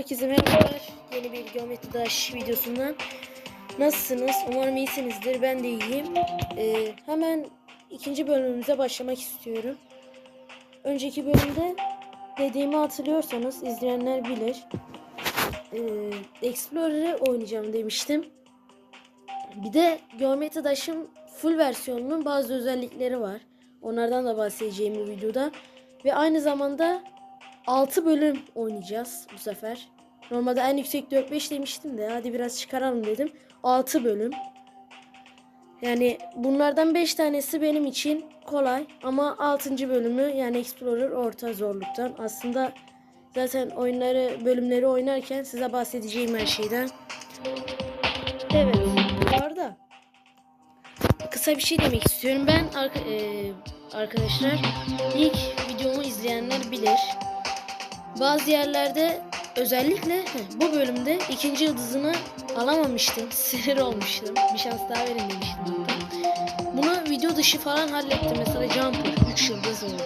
Herkese merhabalar. Yeni bir Geometri Daş videosundan. Nasılsınız? Umarım iyisinizdir. Ben de iyiyim. Ee, hemen ikinci bölümümüze başlamak istiyorum. Önceki bölümde dediğimi hatırlıyorsanız izleyenler bilir. Ee, Explorer'ı oynayacağım demiştim. Bir de Geometri Daş'ın full versiyonunun bazı özellikleri var. Onlardan da bahsedeceğim bu videoda. Ve aynı zamanda 6 bölüm oynayacağız bu sefer. Normalde en yüksek 4-5 demiştim de hadi biraz çıkaralım dedim. 6 bölüm. Yani bunlardan 5 tanesi benim için kolay ama 6. bölümü yani Explorer orta zorluktan. Aslında zaten oyunları bölümleri oynarken size bahsedeceğim her şeyden. Evet bu arada kısa bir şey demek istiyorum. Ben arka- e, arkadaşlar ilk videomu izleyenler bilir. Bazı yerlerde özellikle bu bölümde ikinci yıldızını alamamıştım. Sinir olmuştum. Bir şans daha verin demiştim. Bunu video dışı falan hallettim. Mesela Jumper 3 yıldız oldu.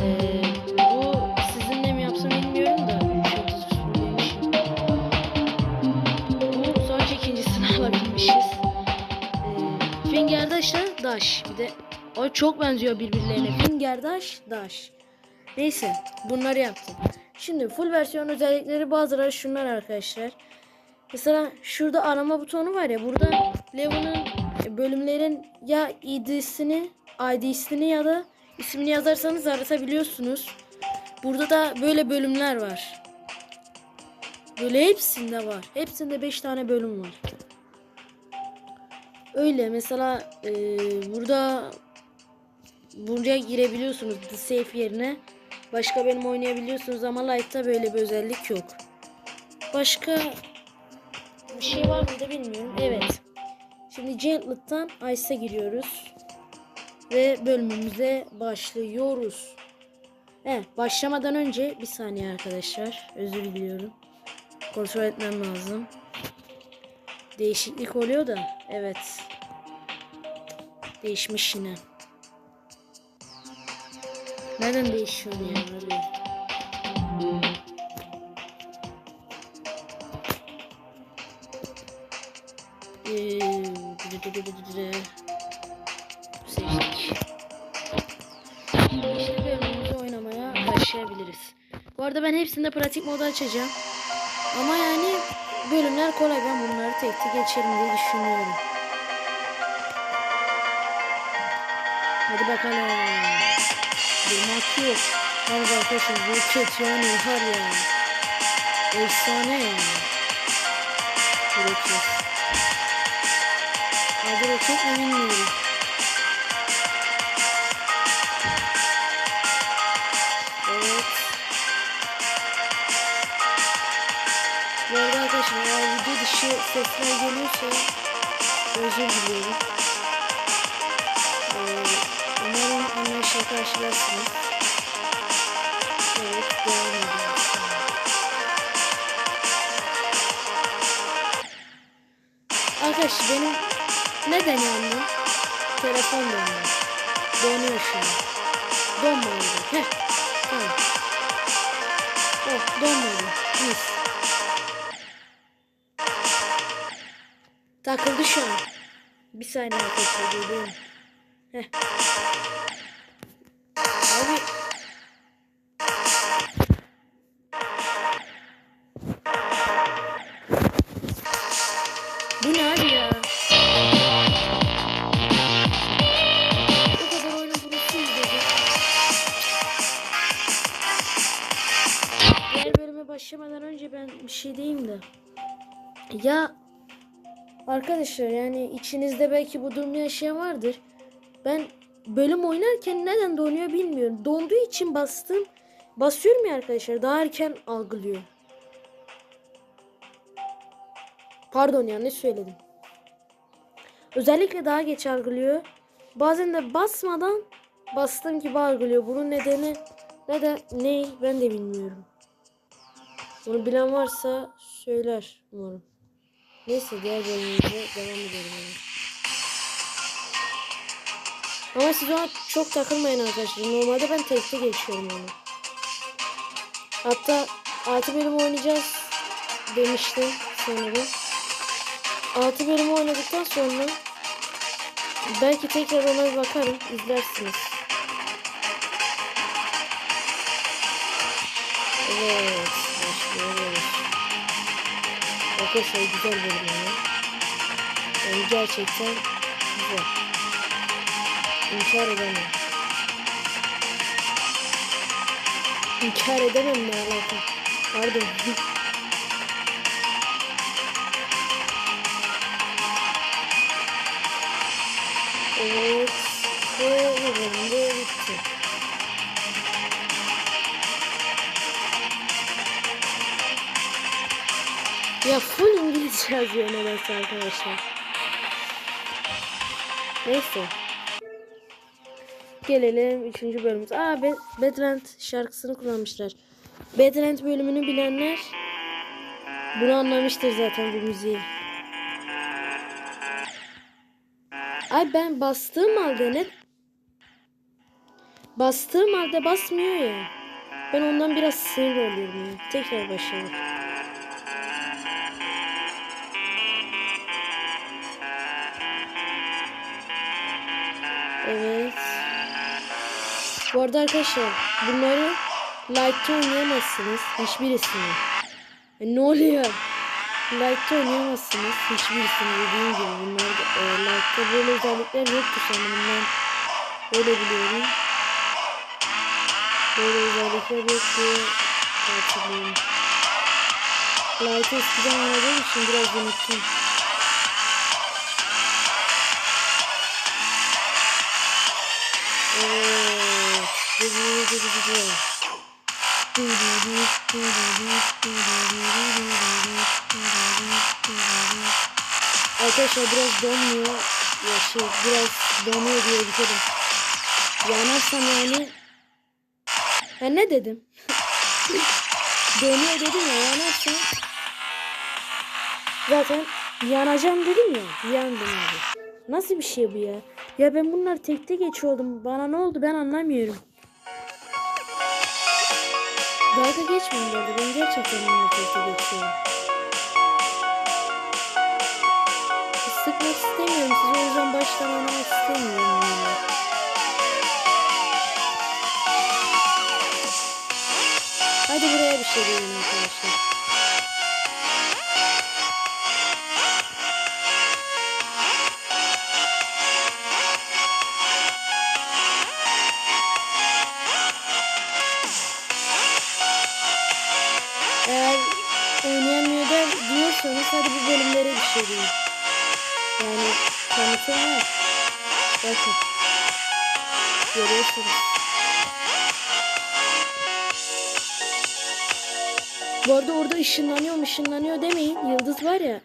Ee, bu sizinle mi yapsam bilmiyorum da 3 yıldız üstündeymişim. Bu alabilmişiz. Ee, Fingerdaş'la Dash. Bir de o çok benziyor birbirlerine. Fingerdaş, Dash. Neyse bunları yaptım. Şimdi full versiyon özellikleri bazıları şunlar arkadaşlar. Mesela şurada arama butonu var ya burada Level'ın bölümlerin ya ID'sini ID'sini ya da ismini yazarsanız aratabiliyorsunuz. Burada da böyle bölümler var. Böyle hepsinde var. Hepsinde 5 tane bölüm var. Öyle mesela e, burada buraya girebiliyorsunuz the safe yerine. Başka benim oynayabiliyorsunuz ama Lite'da böyle bir özellik yok. Başka bir şey var mı da bilmiyorum. Evet. Şimdi Gentle'dan Ice'a giriyoruz. Ve bölümümüze başlıyoruz. Evet, başlamadan önce bir saniye arkadaşlar. Özür diliyorum. Kontrol etmem lazım. Değişiklik oluyor da. Evet. Değişmiş yine. Nereden değişiyor ya abi? Seçtik. İşte bölümümüzü oynamaya başlayabiliriz. Bu arada ben hepsinde pratik modu açacağım. Ama yani bölümler kolay. Ben bunları tek tek geçerim diye düşünüyorum. Hadi bakalım. Durmak yok. Evet arkadaşlar bu kötü yani var ya. Efsane yani. Roket. Hadi roket mi bilmiyorum. Evet. Bu arada arkadaşlar eğer video dışı sesler geliyorsa özür diliyorum. Anlayışla karşılarsınız. Evet, devam ediyoruz. Arkadaşlar benim neden yandı? Telefon yandı. Donuyor şu an. Donmadı. Heh. Tamam. Oh donmadı. Mis. Takıldı şu an. Bir saniye arkadaşlar geliyorum. Heh. Şey diyeyim de. Ya arkadaşlar yani içinizde belki bu durumu yaşayan vardır. Ben bölüm oynarken neden donuyor bilmiyorum. Donduğu için bastım. Basıyorum ya arkadaşlar daha erken algılıyor. Pardon yanlış söyledim. Özellikle daha geç algılıyor. Bazen de basmadan bastığım gibi algılıyor. Bunun nedeni neden ne ben de bilmiyorum. Bunu bilen varsa söyler umarım. Neyse diğer bölümümüze devam edelim. Yani. Ama siz ona çok takılmayın arkadaşlar. Normalde ben tekte geçiyorum onu. Hatta 6 bölüm oynayacağız demiştim sanırım. 6 bölüm oynadıktan sonra belki tekrar ona bir bakarım izlersiniz. Evet Arkadaşlar güzel bölüm yani. Yani gerçekten güzel. İnkar edemem. İnkar edemem ne alaka. Pardon. evet. Ve bu bölüm Ya full İngilizce yazıyor nedense arkadaşlar. Neyse. Gelelim 3. bölümümüz. Aa Be Bedrent şarkısını kullanmışlar. Bedrent bölümünü bilenler bunu anlamıştır zaten bu müziği. Ay ben bastığım halde ne? Bastığım halde basmıyor ya. Ben ondan biraz sinir oluyorum. Tekrar başlayalım. Bu arada arkadaşlar bunları Light'ta oynayamazsınız. Hiçbirisini. E, ne oluyor? Light'ta oynayamazsınız. Hiçbirisini dediğim gibi bunlar e, Light'ta böyle özellikler yoktu sanırım ben. Öyle biliyorum. Böyle özellikler yoktu. Hatırlıyorum. Light'ı eskiden oynadığım için biraz unuttum. Evet. Arkadaşlar biraz donmuyor. Ya şey biraz donuyor diye biterim. Yanarsam yani. Ben ne dedim? donuyor dedim ya yanarsam. Zaten yanacağım dedim ya. Yandım abi. Nasıl bir şey bu ya? Ya ben bunlar tekte geçiyordum. Bana ne oldu ben anlamıyorum. Dalga geçmeyin burada. Ben gerçekten tekte geçiyorum. Sıkmak istemiyorum. Size o yüzden baştan istemiyorum. Yani. Hadi buraya bir şey diyelim arkadaşlar. Hadi bu bölümlere bir şey. Yani kanıtım var. Bakın. Görüyorsunuz. Bu arada orada ışınlanıyor ışınlanıyor demeyin. Yıldız var ya.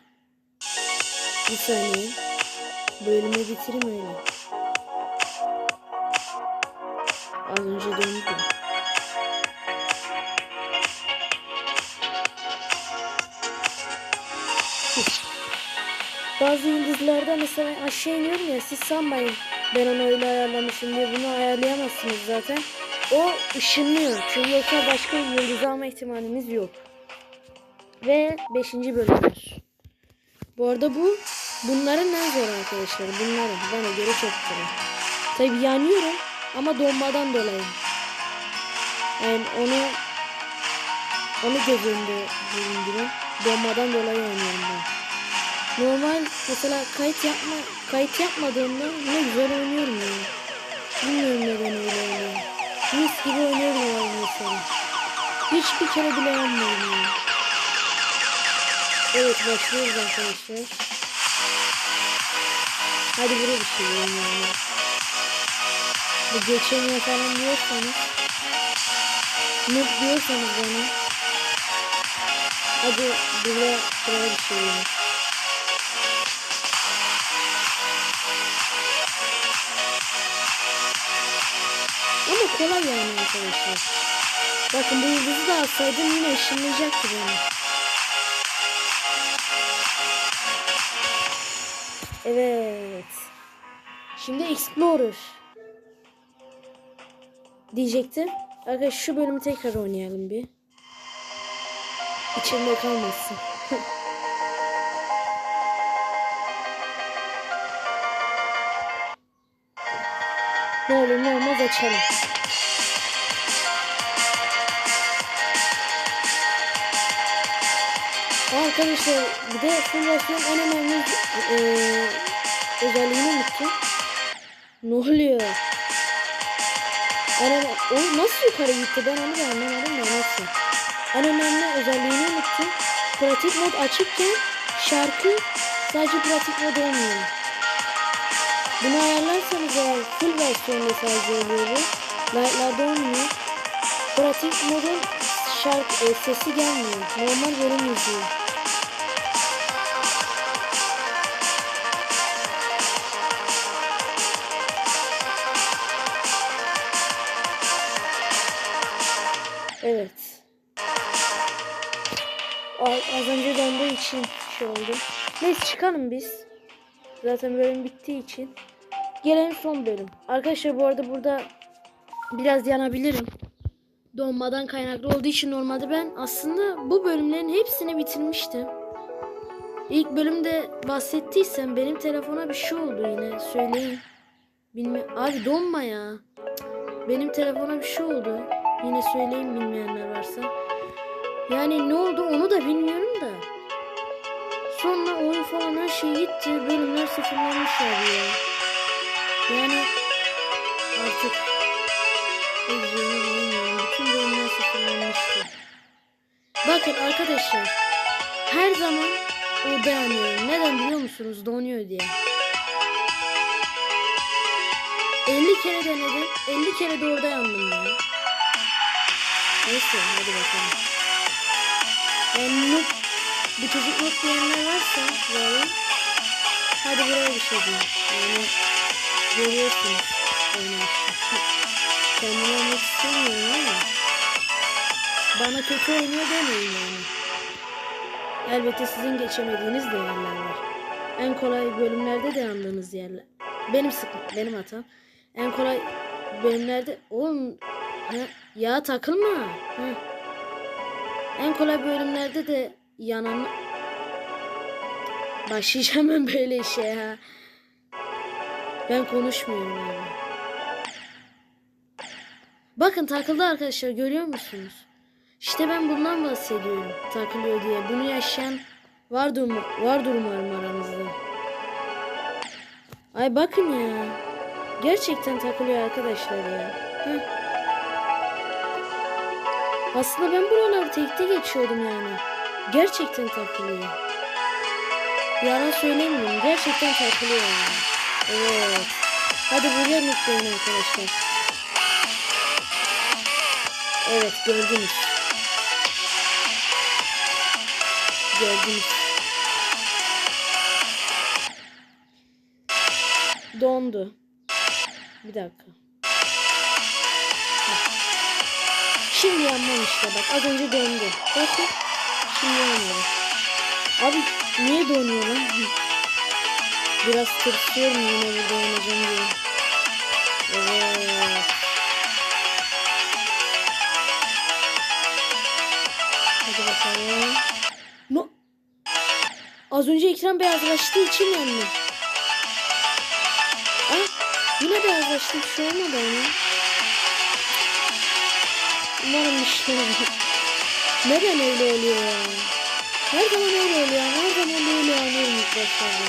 Bir saniye. Bölümü bitireyim öyle. Az önce döndü. Bazı yıldızlarda mesela aşağı iniyorum ya siz sanmayın ben onu öyle ayarlamışım diye bunu ayarlayamazsınız zaten. O ışınlıyor. Çünkü yoksa başka yıldız alma ihtimaliniz yok. Ve 5. bölümdür. Bu arada bu bunların en zor arkadaşlar. Bunların bana göre çok zor. Tabi yanıyorum ama donmadan dolayı. Yani onu onu göz önünde bulundurun. Donmadan dolayı oynuyorum ben. Normal mesela kayıt yapma kayıt yapmadığımda ne güzel oynuyorum yani. Bilmiyorum neden öyle oynuyorum. Mis gibi oynuyorum yani mesela. Hiçbir kere bile yanmıyorum yani. Evet başlıyoruz arkadaşlar. Hadi buraya bir şey oynayalım. Bu geçemiyor falan diyorsanız Noob diyorsanız bana Hadi buraya, buraya bir şey oynayalım. Kolay yani arkadaşlar. Bakın bu yıldızı da alsaydım yine ışınlayacaktı beni. Evet. Şimdi Explorer. Diyecektim. Arkadaşlar şu bölümü tekrar oynayalım bir. İçimde kalmasın. ne olur ne olmaz açalım. Arkadaşlar bir de versiyon en önemli eee özelliğini unuttum. Ne oluyor? En o nasıl yukarı gitti ben onu da anlamadım da nasıl. En önemli özelliğini unuttum. Pratik mod açıkken şarkı sadece pratik mod olmuyor. Bunu ayarlarsanız eğer full versiyonda sadece oluyor. Light'larda olmuyor. Pratik modun şarkı e, sesi gelmiyor. Normal bölüm yazıyor. Evet. Az önce donduğu için şey oldu. Neyse çıkalım biz. Zaten bölüm bittiği için. Gelelim son bölüm. Arkadaşlar bu arada burada biraz yanabilirim. Donmadan kaynaklı olduğu için normalde ben aslında bu bölümlerin hepsini bitirmiştim. İlk bölümde bahsettiysem benim telefona bir şey oldu yine söyleyin. Bilme Abi donma ya. Benim telefona bir şey oldu. Yine söyleyin bilmeyenler varsa. Yani ne oldu onu da bilmiyorum da. Sonra oyun falan her şey gitti. Bölümler sıfırlanmış ya. Yani artık ne Bütün bölümler sıfırlanmıştı. Bakın arkadaşlar. Her zaman orada yanıyorum. Neden biliyor musunuz? Donuyor diye. 50 kere denedim. 50 kere de orada yandım ya. Neyse hadi bakalım. Yani noob, bu çocuk noob diyenler varsa böyle hadi buraya bir şey diyeyim. Yani görüyorsunuz. oynayışı. Kendim olmak istemiyorum ama bana kötü oynuyor demeyin yani. Elbette sizin geçemediğiniz de yerler var. En kolay bölümlerde de yandığınız yerler. Benim sıkıntı, benim hatam. En kolay bölümlerde oğlum ha, ya takılma. Ha. En kolay bölümlerde de yanan başlayacağım ben böyle işe ya. Ben konuşmuyorum yani. Bakın takıldı arkadaşlar görüyor musunuz? İşte ben bundan bahsediyorum. Takılıyor diye. Bunu yaşayan vardır, um- vardır umarım aranızda. Ay bakın ya. Gerçekten takılıyor arkadaşlar ya. Heh. Aslında ben buraları tekte geçiyordum yani. Gerçekten takılıyor. Yalan söylemiyorum. Gerçekten takılıyor yani. Evet. Hadi buraya mutlayın arkadaşlar. Evet gördünüz. Gördünüz. Dondu. Bir dakika. Şimdi yanmam işte bak. Az önce dondu. Bakın. Şimdi yanmıyor. Abi niye donuyor lan? Biraz tırsıyorum yine burada oynayacağım diye. Evet. No. Az önce ekran beyazlaştığı için yandım. Ah, yine beyazlaştı. Bir şey olmadı ama. Umarım bir şey olmadı. Neden öyle oluyor ya? Her zaman öyle oluyor. Her zaman öyle anlıyorum ilk başlarda.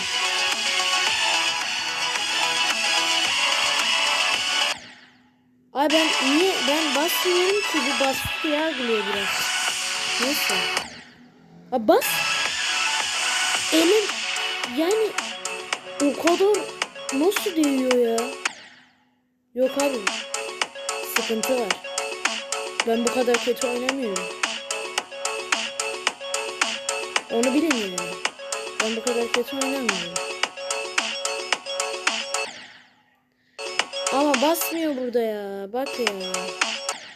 Ay ben niye ben basmıyorum ki bu baskı yargılıyor biraz. Neyse. Ha. Elim yani o kadar nasıl değiyor ya? Yok abi. Sıkıntı var. Ben bu kadar kötü oynamıyorum. Onu yani. Ben bu kadar kötü oynamıyorum. Ama basmıyor burada ya. Bak ya.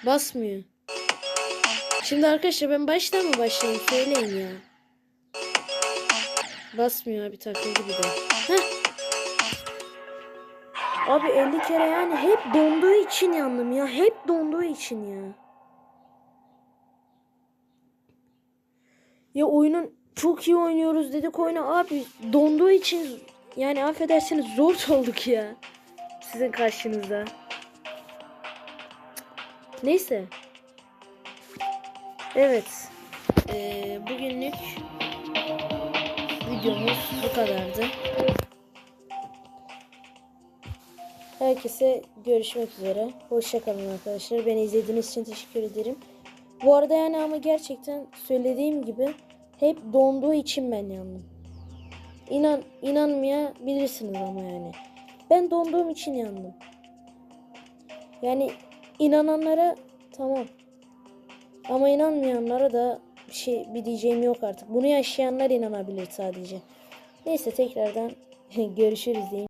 Basmıyor. Şimdi arkadaşlar ben baştan mı başlayayım söyleyin ya. Basmıyor abi takıldı bir de. Heh. Abi 50 kere yani hep donduğu için yandım ya. Hep donduğu için ya. Ya oyunun çok iyi oynuyoruz dedik oyunu abi donduğu için yani affedersiniz zor olduk ya. Sizin karşınızda. Neyse. Evet. Ee, bugünlük videomuz bu kadardı. Herkese görüşmek üzere. Hoşçakalın arkadaşlar. Beni izlediğiniz için teşekkür ederim. Bu arada yani ama gerçekten söylediğim gibi hep donduğu için ben yandım. İnan inanmayabilirsiniz ama yani. Ben donduğum için yandım. Yani inananlara tamam. Ama inanmayanlara da bir şey bir diyeceğim yok artık. Bunu yaşayanlar inanabilir sadece. Neyse tekrardan görüşürüz diyeyim.